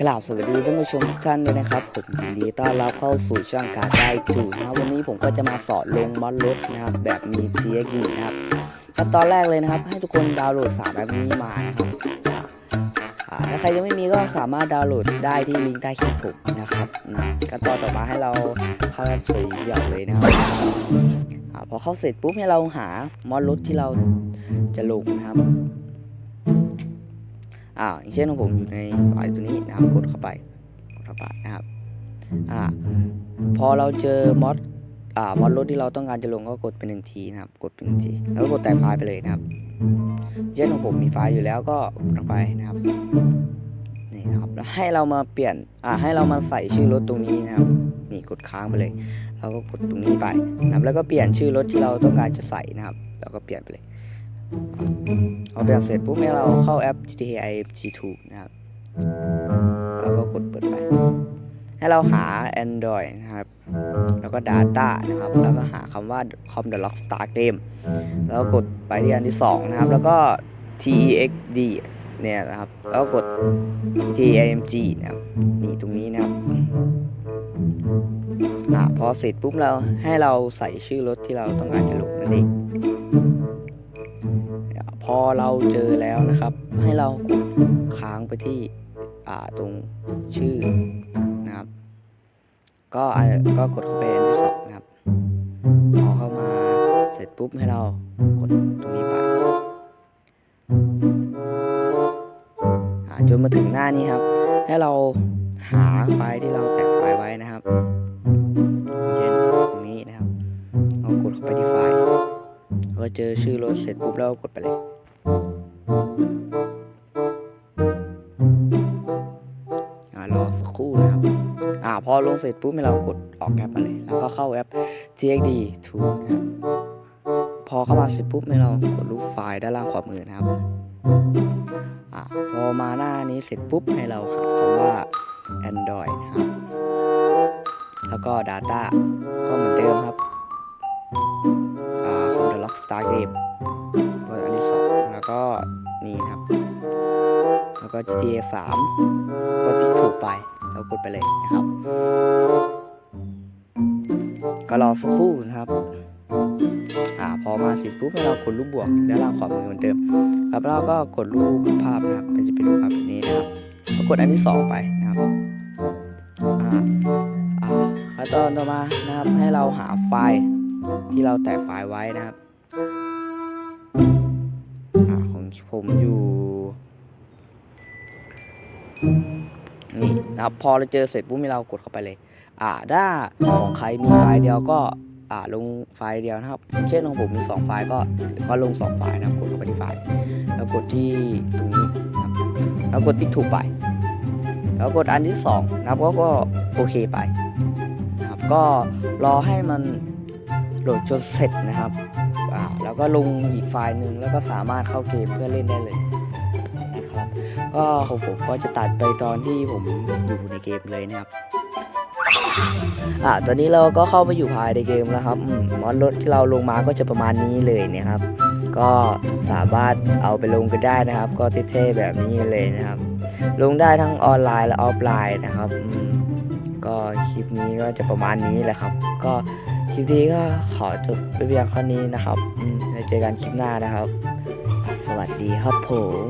กราบสวัสดีท่านผู้ชมทุกท่านด้วยนะครับผมยินดีต้อนรับเข้าสู่ช่องการได้จูนะครับวันนี้ผมก็จะมาสอนลงมอดรถนะครับ แบบมี TXD นะครับขั้นตอนแรกเลยนะครับ ให้ทุกคนดาวน์โหลดสามแอปนี้มานะครับอ่าถ้าใครยังไม่มีก็สามารถดาวน์โหลดได้ที่ลิงก์ใต้คลิปผมนะครับอืมขั้นตอนต่อมาให้เราเข้าแอปสีเดียวเลยนะครับอาพอเข้าเสร็จปุ๊บให้เราหามอดรถที่เราจะลงนะครับ อ่าอย่างเช่นของผมอยู่ในไฟล์ตัวนี้นะครับกดเข้าไปกดเข้าไปนะครับอ่าพอเราเจอมอดอ่ามอดรถที่เราต้องการจะลงก็กดเป็นหนึ่งทีนะครับ กดเป็นหนึ่งทีแล้วก็กดแต่ไฟล์ไปเลยนะครับเช่นของผมมีไฟล์อยู่แล้วก็กดเข้าไปนะครับนี่นะครับแล้วให้เรามาเปลี่ยนอ่าให้เรามาใส่ชื่อรถตรงนี้นะครับนี่กดค้างไปเลย เราก็กดตรงนี้ไปนะครับแล้วก็เปลี่ยนชื่อรถที่เราต้องการจะใส่นะครับ เราก็เปลี่ยนไปเลย เอเปลี่ยนเสร็จปุ๊บให้เราเข้าแอป GTA IMG2 นะครับแล้วก็กดเปิดไป ให้เราหา Android นะครับ แล้วก็ Data นะครับ แล้วก็หาคำว่า com the lock star game แล้วกดไปที่อันที่ 2 นะครับ แล้วก็ TEXD เนี่ยนะครับ แล้วก็กด TAMG นะครับ นี่ตรงนี้นะครับอ่าพอเสร็จปุ๊บเราให้เราใส่ชื่อรถที่เราต้องการจะลงนั่นเอง พอเราเจอแล้วนะครับ ให้เรากดค้างไปที่อ่าตรงชื่อนะครับ ก็อันก็กดเข้าไปอันที่สองนะครับ พอเข้ามาเสร็จปุ๊บให้เรากดตรงนี้ไปอ่าจนมาถึงหน้านี้ครับ ให้เราหาไฟล์ที่เราแตะไฟล์ไว้นะครับเช่นตรงนี้นะครับเรากดเข้าไปที่ไฟล์พอเจอชื่อรถเสร็จปุ๊บเราก็กดไปเลย คู่นะครับอ่าพอลงเสร็จปุ๊บให้เรากดออกแอปมาเลยแล้วก็เข้าแอป TXD 2นะครับพอเข้ามาเสร็จปุ๊บให้เรากดรูปไฟล์ด้านล่างขวามือนะครับอ่าพอมาหน้านี้เสร็จปุ๊บให้เราหาคำว่า Android นะครับแล้วก็ Data ก็เหมือนเดิมครับอ่า c o m the Lock Star Game กดอันที่สองแล้วก็นี่ครับ ก็ GTA 3 ก็ที่ถูกไปแล้วกดไปเลยนะครับ ก็รอสักครู่นะครับอ่าพอมาเสร็จปุ๊บให้เรากดรูปบวกด้านล่างขวามือเหมือนเดิมครับแล้วก็กดรูปภาพนะครับมันจะเป็นรูปภาพแบบนี้นะครับก็กดอันที่สองไปนะครับอ่าอ่าขั้นตอนต่อมานะครับให้เราหาไฟล์ที่เราแตะไฟล์ไว้นะครับอ่าของผมอยู่ นี่นะครับพอเราเจอเสร็จปุ๊บให้เรากดเข้าไปเลย อ่าถ้าของใครมีไฟล์เดียวก็อ่าลงไฟล์เดียวนะครับ เช่นของผมมี 2 ไฟล์ก็ก็ลง 2 ไฟล์นะครับกดเข้าไปที่ไฟล์แล้วกดที่ตรงนี้นะครับแล้วกดติ๊กถูกไป แล้วกดอันที่2นะครับก็ก็โอเคไปนะครับก็รอให้มันโหลดจนเสร็จนะครับอ่าแล้วก็ลงอีกไฟล์หนึ่งแล้วก็สามารถเข้าเกมเพื่อเล่นได้เลย ก็ของผมก็จะตัดไปตอนที่ผมอยู่ในเกมเลยนะครับอ่าตอนนี้เราก็เข้ามาอยู่ภายในเกมแล้วครับอืมอนรถที่เราลงมาก็จะประมาณนี้เลยเนี่ยครับ ก็สามารถเอาไปลงกันได้นะครับ ก็เท่ๆแบบนี้เลยนะครับ ลงได้ทั้งออนไลน์และออฟไลน์นะครับก็คลิปนี้ก็จะประมาณนี้แหละครับ ก็คลิปนี้ก็ขอจบไปเพียงเท่านี้นะครับอืมไว้เจอกันคลิปหน้านะครับ สวัสดีครับผม